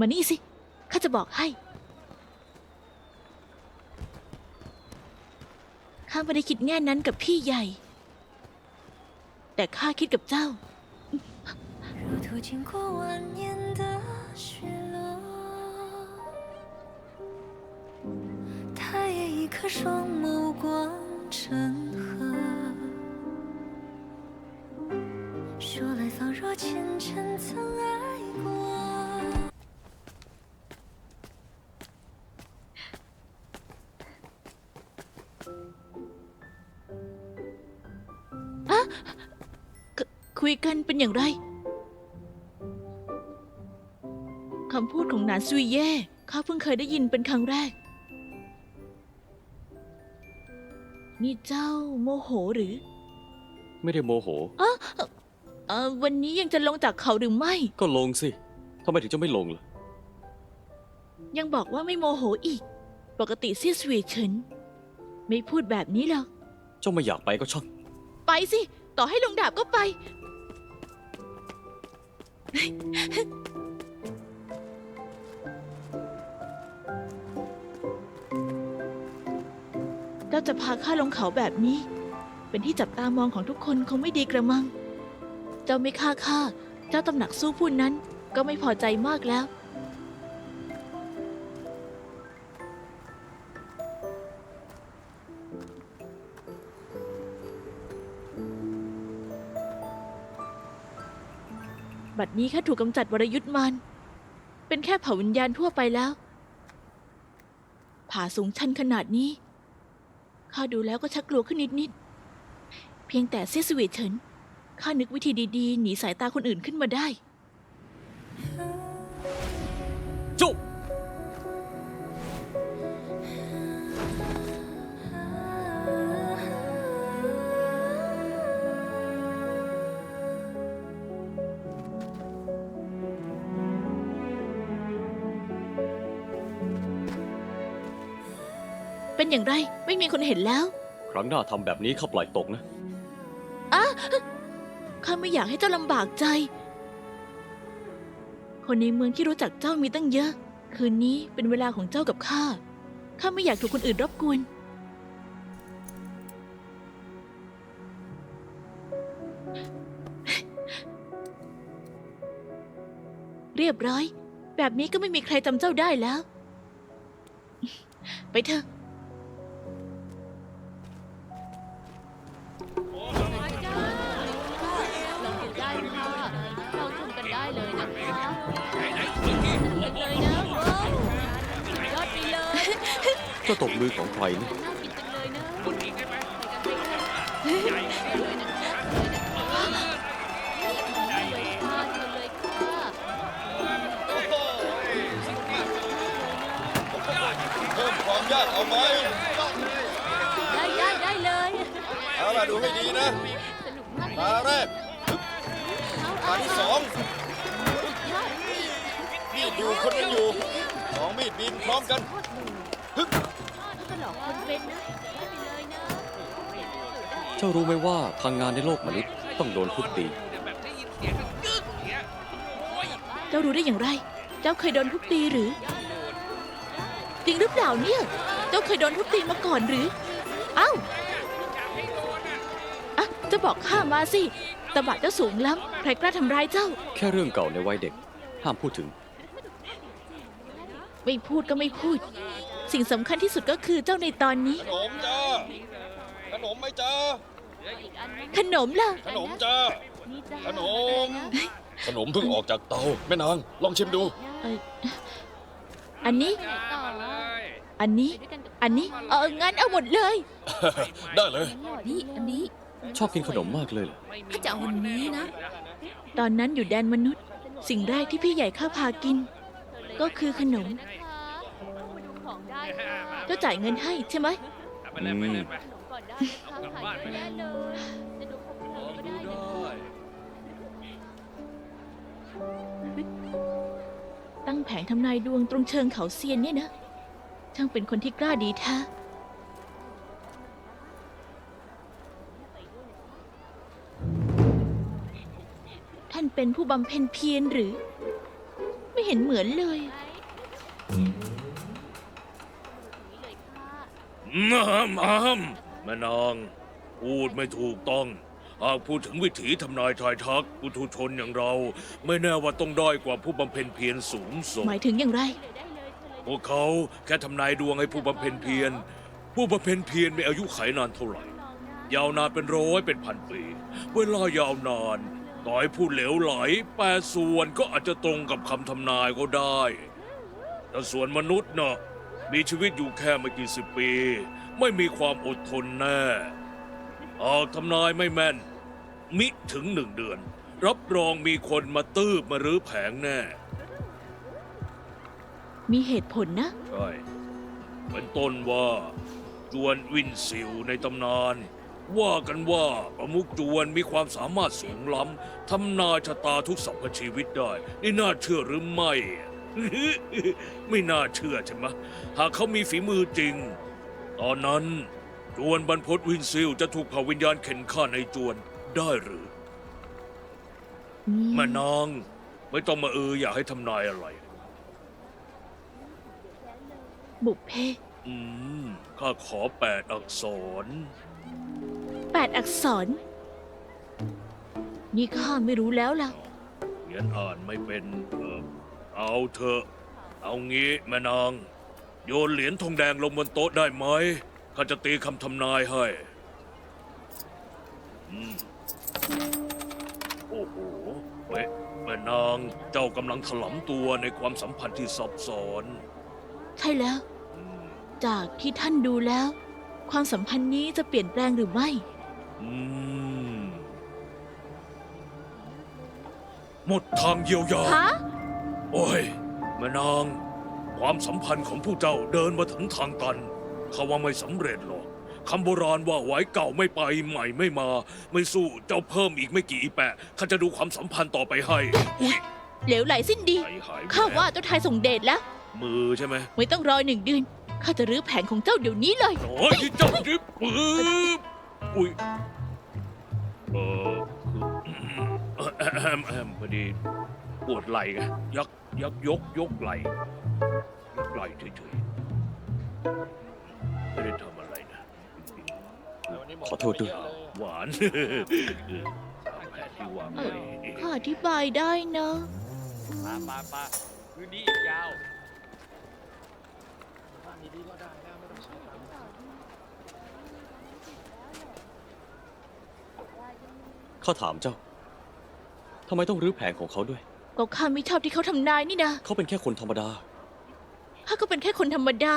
มานี่สิ ข้าจะบอกให้ ข้าไม่ได้คิดแง่นั้นกับพี่ใหญ่ แต่ข้าคิดกับเจ้า 如途经过万年的雪落，他也一颗双眸光成河。说来仿若前尘曾 นเป็นอย่างไรคำพูดของหนานซุยเย่ข้าเพิ่งเคยได้ยินเป็นครั้งแรก นี่เจ้าโมโหหรือไม่ได้โมโหเออวันนี้ยังจะลงจากเขาหรือไม่ ก็ลงสิทำไมถึงจะไม่ลงล่ะ ยังบอกว่าไม่โมโหอีก ปกติเซี่ยสวีเฉินไม่พูดแบบนี้หรอก เจ้าไม่อยากไปก็ช่าง ไปสิ ต่อให้ลงดาบก็ไป เจ้าจะพาข้าลงเขาแบบนี้ เป็นที่จับตามองของทุกคนคงไม่ดีกระมัง เจ้าไม่ฆ่าข้า เจ้าตำหนักสู้ผู้นั้นก็ไม่พอใจมากแล้ว บัดนี้ข้าถูกกำจัดวรยุทธ์มัน เป็นแค่เผ่าวิญญาณทั่วไปแล้ว ผาสูงชันขนาดนี้ ข้าดูแล้วก็ชักกลัวขึ้นนิดๆ เพียงแต่เซยสวีเฉิน ข้านึกวิธีดีๆ หนีสายตาคนอื่นขึ้นมาได้ เจ้า เป็นอย่างไร ไม่มีคนเห็นแล้ว ครั้งหน้าทำแบบนี้ข้าปล่อยตกนะ ข้าไม่อยากให้เจ้าลำบากใจ คนในเมืองที่รู้จักเจ้ามีตั้งเยอะ คืนนี้เป็นเวลาของเจ้ากับข้า ข้าไม่อยากถูกคนอื่นรบกวน เรียบร้อย แบบนี้ก็ไม่มีใครจำเจ้าได้แล้ว ไปเถอะ เจ้าตบมือของใครนะน่ากินจังเลยนะคุณอีกได้ไหมเลยค่ะเชิญเลยค่ะเพิ่มความยากเอาไหมได้ได้ได้เลยเอาล่ะดูให้ดีนะสนุกมากเลตายแรกเอาตาเอาที่สองยอดมีดอยู่คนกันอยู่สองมีดบินพร้อมกัน เป็นนะได้ไปเลยนะเจ้ารู้ไหมว่าทางงานในโลกมนุษย์ต้องโดนทุบตี เจ้ารู้ได้อย่างไร เจ้าเคยโดนทุบตีหรือ จริงหรือเปล่าเนี่ย เจ้าเคยโดนทุบตีมาก่อนหรือ เอ้าอะจะบอกข้ามาสิตะบะเจ้าสูงล้ำใครกล้าทำร้ายเจ้า แค่เรื่องเก่าในวัยเด็ก ห้ามพูดถึง ไม่พูดก็ไม่พูด สิ่งสำคัญที่สุดก็คือเจ้าในตอนนี้ ขนมจ้าขนมไหมจ้าขนมล่ะ ขนมจ้านี่จ้า ขนม ขนมเพิ่งออกจากเตาแม่นางลองชิมดูเอ่ออันนี้ต่ออันนี้ อันนี้ เอองั้นเอาหมดเลย ได้เลย นี่อันนี้ชอบกินขนมมากเลยเหรอถ้าจะเอาวันนี้นะ ตอนนั้นอยู่แดนมนุษย์ สิ่งแรกที่พี่ใหญ่ข้าพากิน ก็คือขนม เจ้าจ่ายเงินให้ใช่ไหมอืมก่อนได้นะคะขายไม่ได้เลยจะดูของเธอก็ได้นะคะตั้งแผงทำนายดวงตรงเชิงเขาเซียนเนี่ยนะ ช่างเป็นคนที่กล้าดีแท้ท่านเป็นผู้บำเพ็ญเพียรหรือ ไม่เห็นห็นเหมือนเลยมามอามแม่นางพูดไม่ถูกต้อง หากพูดถึงวิถีทำนายทายทักปุถุชนอย่างเรา ไม่แน่ว่าต้องด้อยกว่าผู้บำเพ็ญเพียรสูงส่งหมายถึงอย่างไร พวกเขาแค่ทำนายดวงให้ผู้บำเพ็ญเพียร ผู้บำเพ็ญเพียรมีอายุไขนานเท่าไหร่ ยาวนานเป็นร้อยเป็นพันปี เวลายาวนานต่อให้ผู้เหลวไหลแปรส่วนก็อาจจะตรงกับคำทำนายก็ได้ แต่ส่วนมนุษย์น่ะ มีชีวิตอยู่แค่ไม่กี่สิบปี ไม่มีความอดทนแน่หากทำนายไม่แม่น มิถึงหนึ่งเดือน รับรองมีคนมาตืบมารื้อแผงแน่ มีเหตุผลนะ ใช่เป็นต้นว่า จวนวินซิวในตำนาน ว่ากันว่าประมุกจวนมีความสามารถสูงล้ำทำนายชะตาทุกสรรพชีวิตได้ นี่น่าเชื่อหรือไม่ ไม่น่าเชื่อใช่ไหมหากเขามีฝีมือจริง ตอนนั้นจวนบรรพตวินซิลจะถูกเผ่าวิญญาณเข็นฆ่าในจวนได้หรืออืมแม่นางไม่ต้องมาเอออยากให้ทำนายอะไร บุพเพอืมข้าขอแปดอักษร แปดอักษร นี่ข้าไม่รู้แล้วล่ะ เขียนอ่านไม่เป็นเออ เอาเถอะ เอางี้แม่นาง โยนเหรียญทองแดงลงบนโต๊ะได้ไหมข้าจะตีคำทำนายให้อืมโอ้โหเว้ยแม่นางเจ้ากำลังถลำตัวในความสัมพันธ์ที่ซับซ้อนใช่แล้ว อืมจากที่ท่านดูแล้ว ความสัมพันธ์นี้จะเปลี่ยนแปลงหรือไม่ อืมหมดทางเยียวยา ฮะ โอ้ยแม่นาง ความสัมพันธ์ของผู้เจ้าเดินมาถึงทางตันเขาว่าไม่สำเร็จหรอกคำโบราณว่าไว้เก่าไม่ไปใหม่ไม่มา ไม่สู้เจ้าเพิ่มอีกไม่กี่อีแปะข้าจะดูความสัมพันธ์ต่อไปให้ อุ้ยเหลวไหลสิ้นดี ใจหายแวบข้าว่าเจ้าทายส่งเดชแล้ว มือใช่ไหมไม่ต้องรอหนึ่งเดือน ข้าจะรื้อแผงของเจ้าเดี๋ยวนี้เลย โอ้ยเจ้าดิบปื๊บอุ้ยเออคือแอมแอมพอดีปวดไหล่ไงยัก ยักยกยกไหล่ยกไหล่เฉยๆไม่ได้ทำอะไรนะ ขอโทษด้วย หวาน ตามแผนที่วางเอไว้อข้าอธิบายได้นะมาปาปาคืนนี้อีกยาวข้าถามเจ้า ทำไมต้องรื้อแผงของเขาด้วย ก็ข้าไม่ชอบที่เขาทำนายนี่นะเขาเป็นแค่คนธรรมดา ข้าก็เป็นแค่คนธรรมดา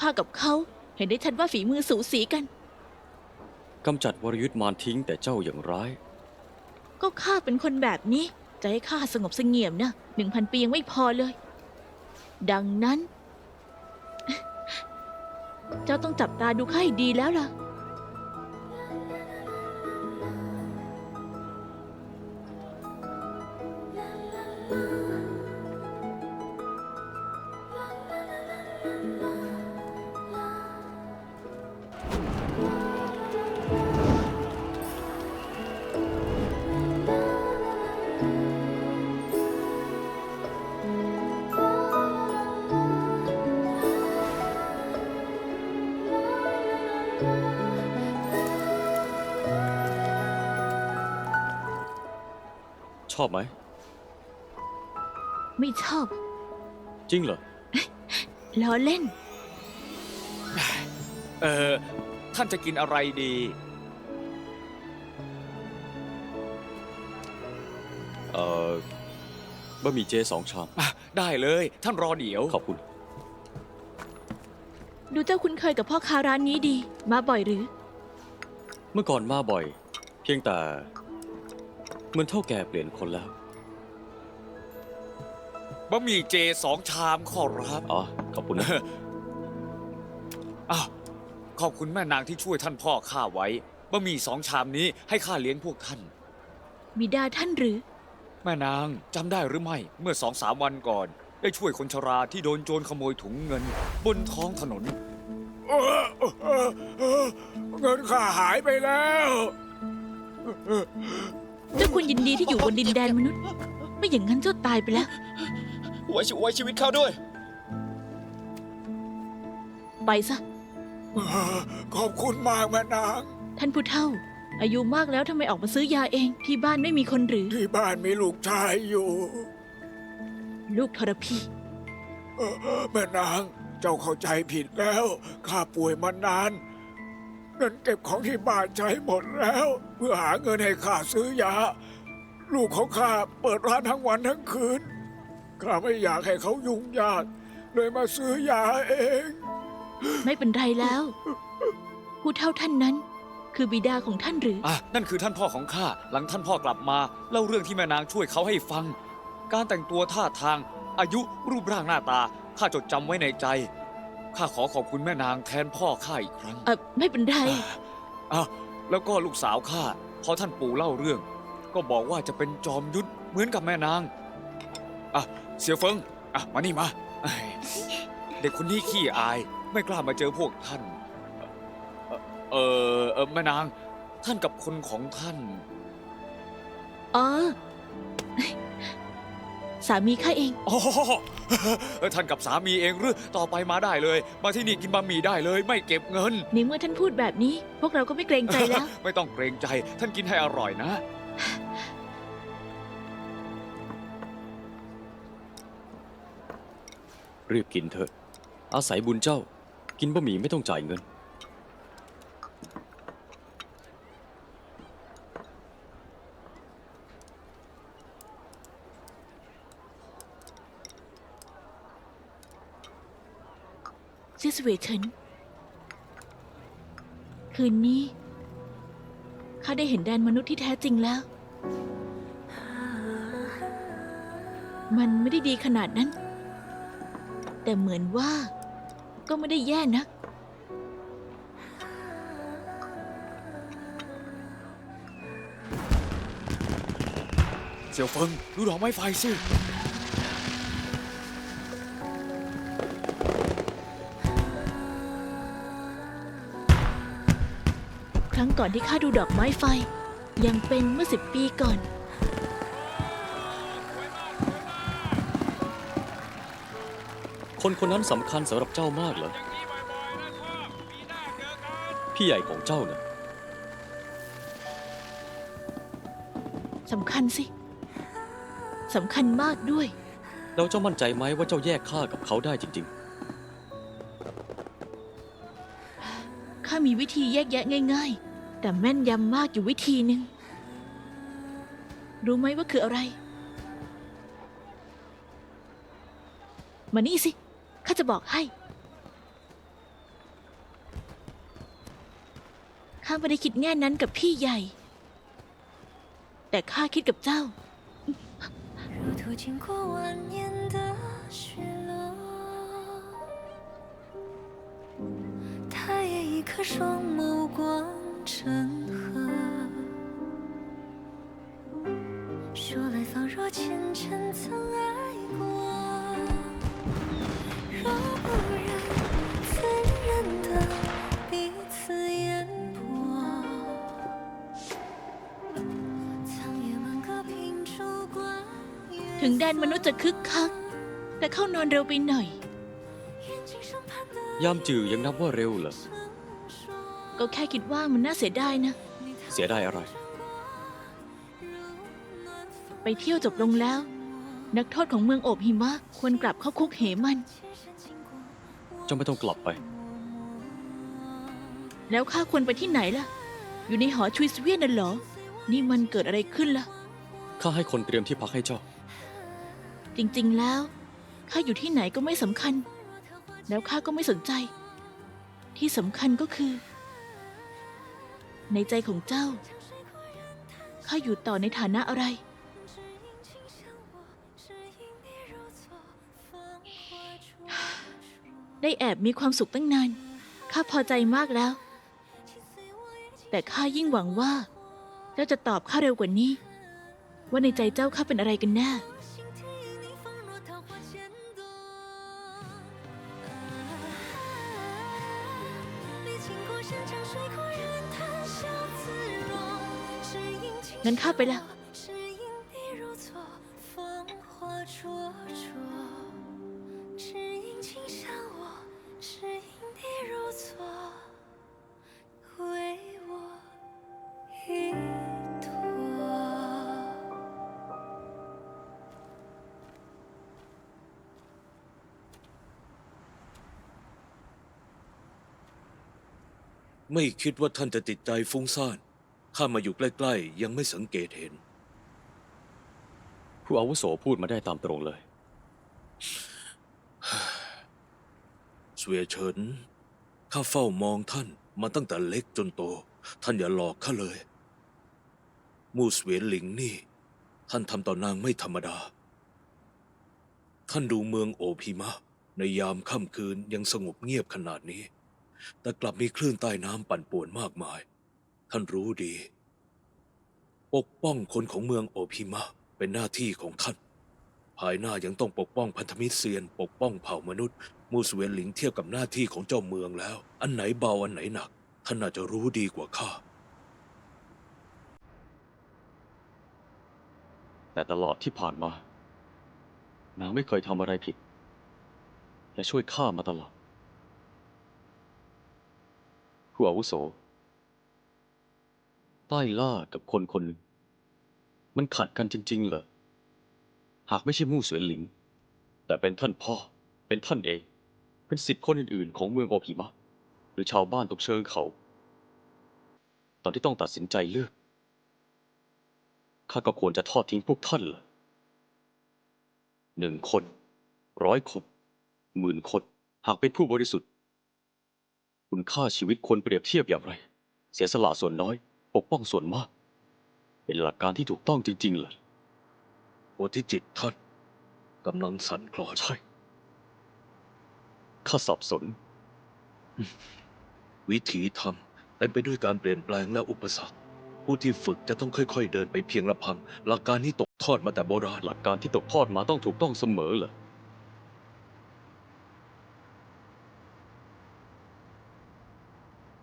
ข้ากับเขาเห็นได้ชัดว่าฝีมือสูสีกัน กำจัดวรยุทธ์มารทิ้งแต่เจ้าอย่างร้าย ก็ข้าเป็นคนแบบนี้ จะให้ข้าสงบเสงี่ยมนะหนึ่งพันปียังไม่พอเลย ดังนั้น เจ้าต้องจับตาดูข้าให้ดีแล้วล่ะ ชอบไหม ไม่ชอบ จริงเหรอ ล้อเล่น เออท่านจะกินอะไรดี เอ่อบะหมี่เจสองชาม อะได้เลย ท่านรอเดี๋ยว ขอบคุณ ดูเจ้าคุ้นเคยกับพ่อค้าร้านนี้ดี มาบ่อยหรือ เมื่อก่อนมาบ่อย เพียงแต่ เหมือนเท่าแก่เปลี่ยนคนแล้ว บะหมี่เจสองชามขอรับ อ๋อ ขอบคุณนะ อ้าวขอบคุณแม่นางที่ช่วยท่านพ่อข้าไว้บะหมี่สองชามนี้ให้ข้าเลี้ยงพวกท่าน บิดาท่านหรือ แม่นางจำได้หรือไม่ เมื่อสองสามวันก่อน ได้ช่วยคนชราที่โดนโจรขโมยถุงเงิน บนท้องถนน เงินข้าหายไปแล้ว เจ้าควรยินดีที่อยู่บนดินแดนมนุษย์ ไม่อย่างนั้นเจ้าตายไปแล้ว ไว้ชีไว้ชีวิตข้าด้วย ไปซะ ขอบคุณมากแม่นาง ท่านผู้เฒ่า อายุมากแล้วทำไมออกมาซื้อยาเอง ที่บ้านไม่มีคนหรือ ที่บ้านมีลูกชายอยู่ ลูกทรพีเออแม่นาง เจ้าเข้าใจผิดแล้ว ข้าป่วยมานาน เงินเก็บของที่บ้านใช้หมดแล้ว เพื่อหาเงินให้ข้าซื้อยา ลูกของข้าเปิดร้านทั้งวันทั้งคืนข้าไม่อยากให้เขายุ่งยาก เลยมาซื้อยาเอง ไม่เป็นไรแล้ว ผู้เฒ่าท่านนั้น คือบิดาของท่านหรือ อะนั่นคือท่านพ่อของข้าหลังท่านพ่อกลับมาเล่าเรื่องที่แม่นางช่วยเขาให้ฟัง การแต่งตัวท่าทาง อายุรูปร่างหน้าตาข้าจดจำไว้ในใจ ข้าขอขอบคุณแม่นางแทนพ่อข้าอีกครั้งเออไม่เป็นไรอะแล้วก็ลูกสาวข้าพอท่านปู่เล่าเรื่อง ก็บอกว่าจะเป็นจอมยุทธเหมือนกับแม่นางอะเสียเฟิงอะมานี่มาเอ้ยเด็กคนนี้ขี้อายไม่กล้ามาเจอพวกท่าน เออเออแม่นาง ท่านกับคนของท่านอ๋อ สามีข้าเองอ๋อเออท่านกับสามีเองหรือต่อไปมาได้เลย มาที่นี่กินบะหมี่ได้เลย ไม่เก็บเงิน ในเมื่อท่านพูดแบบนี้ พวกเราก็ไม่เกรงใจแล้ว ไม่ต้องเกรงใจ ท่านกินให้อร่อยนะ รีบกินเถอะ อาศัยบุญเจ้า กินบะหมี่ไม่ต้องจ่ายเงิน เซี่ยเฉิน คืนนี้ ข้าได้เห็นแดนมนุษย์ที่แท้จริงแล้ว มันไม่ได้ดีขนาดนั้น แต่เหมือนว่า ก็ไม่ได้แย่นะเสี่ยวเฟิงดูดอกไม้ไฟสิ ครั้งก่อนที่ข้าดูดอกไม้ไฟ ยังเป็นเมื่อสิบปีก่อน คนคนนั้นสำคัญสำหรับเจ้ามากเหรอ พี่ใหญ่ของเจ้าน่ะสำคัญสิสำคัญมากด้วย แล้วเจ้ามั่นใจไหมว่าเจ้าแยกข้ากับเขาได้จริง ข้ามีวิธีแยกแยะง่ายๆ แต่แม่นยำมากอยู่วิธีหนึ่ง รู้ไหมว่าคืออะไร มานี่สิ ข้าจะบอกให้ ข้าไม่ได้คิดแง่นั้นกับพี่ใหญ่ แต่ข้าคิดกับเจ้า 如图经过万年的雪落，他也一颗双眸光 成河。说来仿若前尘曾爱过，若不忍，怎忍得彼此烟波？苍野满阁凭烛观月。 ถึงแดนมนุษย์จะคึกคัก แต่เข้านอนเร็วไปหน่อย 眼睛上盼的 ๆ ยามจือยังนับว่าเร็วเหรอ ก็แค่คิดว่ามันน่าเสียดายนะ เสียดายอะไร ไปเที่ยวจบลงแล้ว นักโทษของเมืองโอบหิมะควรกลับเข้าคุกเหมัน เจ้าไม่ต้องกลับไป แล้วข้าควรไปที่ไหนล่ะ อยู่ในหอชุยสเวียนน่ะเหรอ นี่มันเกิดอะไรขึ้นล่ะ ข้าให้คนเตรียมที่พักให้เจ้า จริงๆแล้วข้าอยู่ที่ไหนก็ไม่สำคัญ แล้วข้าก็ไม่สนใจ ที่สำคัญก็คือ ในใจของเจ้า ข้าอยู่ต่อในฐานะอะไร ได้แอบมีความสุขตั้งนาน ข้าพอใจมากแล้ว แต่ข้ายิ่งหวังว่า เจ้าจะตอบข้าเร็วกว่านี้ ว่าในใจเจ้าข้าเป็นอะไรกันแน่ งั้นข้าไปแล้วไม่คิดว่าท่านจะติดใจฟุ้งซ่าน ข้ามาอยู่ใกล้ ๆ ยังไม่สังเกตเห็น ผู้อาวุโสพูดมาได้ตามตรงเลยเสวียเฉิน ข้าเฝ้ามองท่านมาตั้งแต่เล็กจนโต ท่านอย่าหลอกข้าเลย มู่เสวียนหลิงนี่ ท่านทำต่อนางไม่ธรรมดา ท่านดูเมืองโอพิมะ ในยามค่ำคืนยังสงบเงียบขนาดนี้ แต่กลับมีคลื่นใต้น้ำปั่นป่วนมากมาย ท่านรู้ดี ปกป้องคนของเมืองโอพิมะเป็นหน้าที่ของท่าน ภายหน้ายังต้องปกป้องพันธมิตรเซียน ปกป้องเผ่ามนุษย์ มูสเวนหลิงเทียบกับหน้าที่ของเจ้าเมืองแล้ว อันไหนเบาอันไหนหนัก ท่านน่าจะรู้ดีกว่าข้า แต่ตลอดที่ผ่านมา นางไม่เคยทำอะไรผิด และช่วยข้ามาตลอด ผู้อาวุโส ใต้ล่ากับคนคนหนึ่ง มันขัดกันจริง ๆ เหรอ หากไม่ใช่มู่เสวียนหลิง แต่เป็นท่านพ่อ เป็นท่านเอง เป็นสิทธิ์คนอื่น ๆ ของเมืองโอพิมะ หรือชาวบ้านตกเชิงเขา ตอนที่ต้องตัดสินใจเลือก ข้าก็ควรจะทอดทิ้งพวกท่านเหรอหนึ่งคน ร้อยคนหมื่นคน หากเป็นผู้บริสุทธิ์ คุณค่าชีวิตคนเปรียบเทียบอย่างไร เสียสละส่วนน้อย ปกป้องส่วนมาก เป็นหลักการที่ถูกต้องจริงๆเหรอโอที่จิตท่านกำลังสั่นคลอนใช่ข้าสับสน วิถีทำเต็มไปด้วยการเปลี่ยนแปลงและอุปสรรค ผู้ที่ฝึกจะต้องค่อย ๆ เดินไปเพียงลำพัง หลักการนี้ตกทอดมาแต่โบราณหลักการที่ตกทอดมาต้องถูกต้องเสมอเหรอ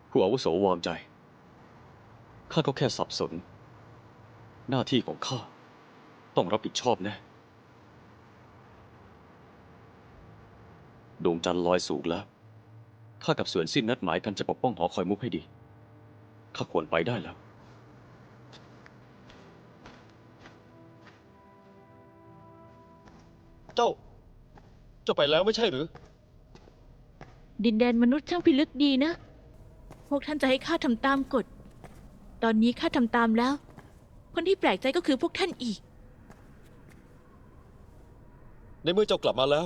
ผู้อาวุโสวางใจ ข้าก็แค่สับสน หน้าที่ของข้าต้องรับผิดชอบแน่ดวงจันทร์ลอยสูงแล้ว ข้ากับสวนสิ้นนัดหมายกันจะปกป้องหอคอยมุกให้ดี ข้าควรไปได้แล้ว เจ้า เจ้าไปแล้วไม่ใช่หรือ ดินแดนมนุษย์ช่างพิลึกดีนะ พวกท่านจะให้ข้าทำตามกฎ ตอนนี้ข้าทำตามแล้ว คนที่แปลกใจก็คือพวกท่านอีก ในเมื่อเจ้ากลับมาแล้ว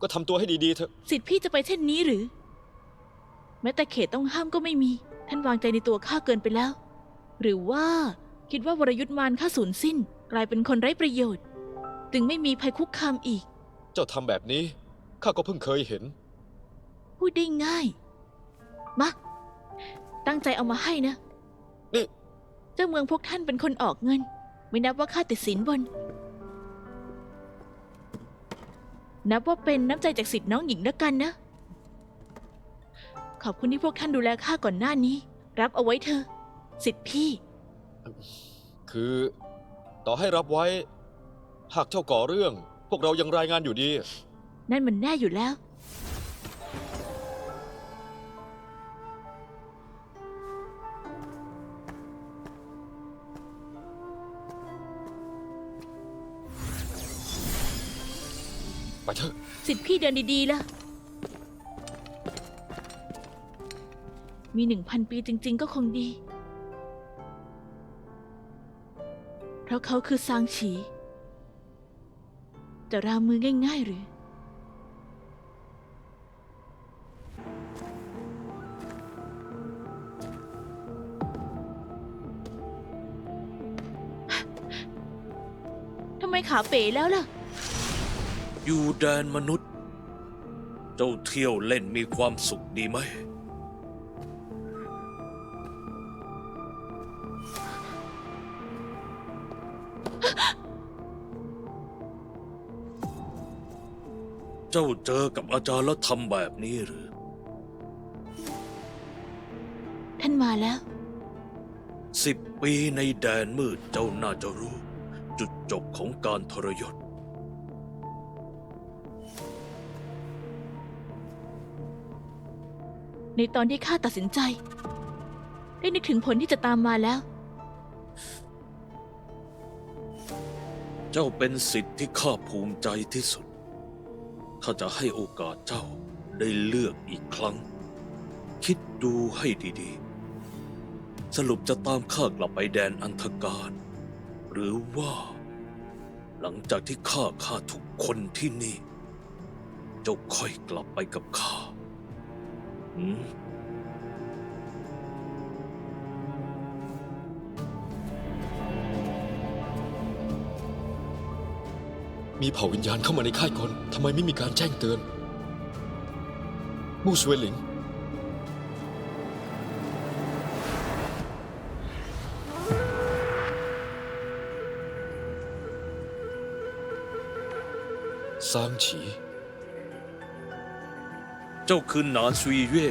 ก็ทำตัวให้ดีๆเถอะ สิทธิ์พี่จะไปเช่นนี้หรือ แม้แต่เขตต้องห้ามก็ไม่มี ท่านวางใจในตัวข้าเกินไปแล้ว หรือว่าคิดว่าวรยุทธ์มารข้าสูญสิ้น กลายเป็นคนไร้ประโยชน์ จึงไม่มีภัยคุกคามอีก เจ้าทำแบบนี้ข้าก็เพิ่งเคยเห็น พูดได้ง่าย มา ตั้งใจเอามาให้นะ นี่เจ้าเมืองพวกท่านเป็นคนออกเงิน ไม่นับว่าข้าติดสินบน นับว่าเป็นน้ำใจจากสิทธิ์น้องหญิงแล้วกันนะ ขอบคุณที่พวกท่านดูแลข้าก่อนหน้านี้ รับเอาไว้เถอะสิทธิ์พี่ คือต่อให้รับไว้ หากเจ้าก่อเรื่อง พวกเรายังรายงานอยู่ดี นั่นมันแน่อยู่แล้ว สิทธิ์พี่เดินดีๆล่ะ มีหนึ่งพันปีจริง ๆ ก็คงดี เพราะเขาคือซางฉีจะรามือง่าย ๆ หรือ ทำไมขาเป๋แล้วล่ะ อยู่แดนมนุษย์ เจ้าเที่ยวเล่นมีความสุขดีไหม เจ้าเจอกับอาจารย์แล้วทำแบบนี้หรือ ท่านมาแล้ว สิบปีในแดนมืดเจ้าน่าจะรู้ จุดจบของการทรยศ ในตอนที่ข้าตัดสินใจ ได้นึกถึงผลที่จะตามมาแล้ว เจ้าเป็นสิทธิ์ที่ข้าภูมิใจที่สุดถ้าจะให้โอกาสเจ้าได้เลือกอีกครั้ง คิดดูให้ดีๆ สรุปจะตามข้ากลับไปแดนอันธการ หรือว่า หลังจากที่ข้าฆ่าทุกคนที่นี่ เจ้าค่อยกลับไปกับข้า มีเผ่าวิญญาณเข้ามาในค่ายกลทำไมไม่มีการแจ้งเตือน มู่สเวหลิง ซางฉี จ้าคือหนานซุยเย่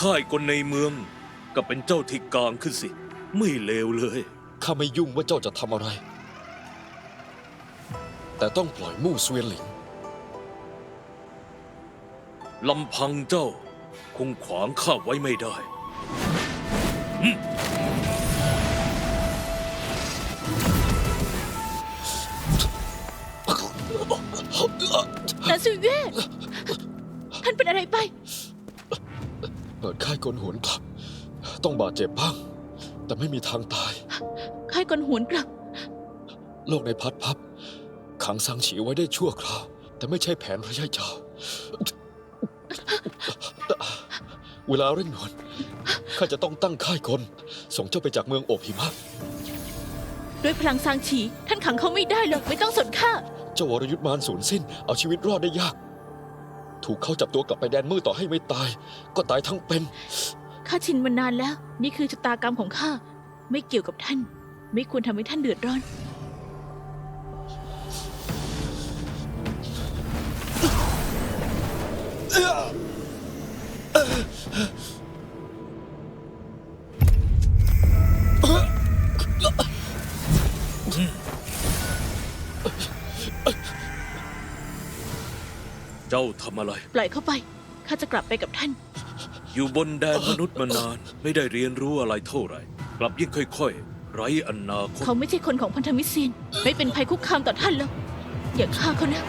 ค่ายคนในเมืองก็เป็นเจ้าที่กลางขึ้นสิ ไม่เลวเลย ข้าไม่ยุ่งว่าเจ้าจะทำอะไร แต่ต้องปล่อยมู่สเวยหลิงลำพังเจ้าคงขวางข้าไว้ไม่ได้นาซุยเย่ กลหวนกลับ ต้องบาดเจ็บบ้าง แต่ไม่มีทางตาย ค่ายกลหวนกลับ โลกในพัดพับ ขังซางฉีไว้ได้ชั่วคราว แต่ไม่ใช่แผนระยะยาวเวลาเร่งด่วนข้าจะต้องตั้งค่ายกลส่งเจ้าไปจากเมืองโอบหิมะด้วยพลังซางฉีท่านขังเขาไม่ได้หรอกไม่ต้องสนข้าเจ้าวรยุทธ์มารสูญสิ้น เอาชีวิตรอดได้ยาก ถูกเขาจับตัวกลับไปแดนมืดต่อให้ไม่ตาย ก็ตายทั้งเป็น ข้าชินมานานแล้ว นี่คือชะตากรรมของข้า ไม่เกี่ยวกับท่าน ไม่ควรทำให้ท่านเดือดร้อน เจ้าทำอะไร ปล่อยเข้าไป ข้าจะกลับไปกับท่าน อยู่บนแดนมนุษย์มานาน ไม่ได้เรียนรู้อะไรเท่าไหร่ กลับยิ่งค่อยๆ ไร้อนาคต เขาไม่ใช่คนของพันธมิตรเซียน ไม่เป็นภัยคุกคามต่อท่านแล้ว อย่าฆ่าเขานะ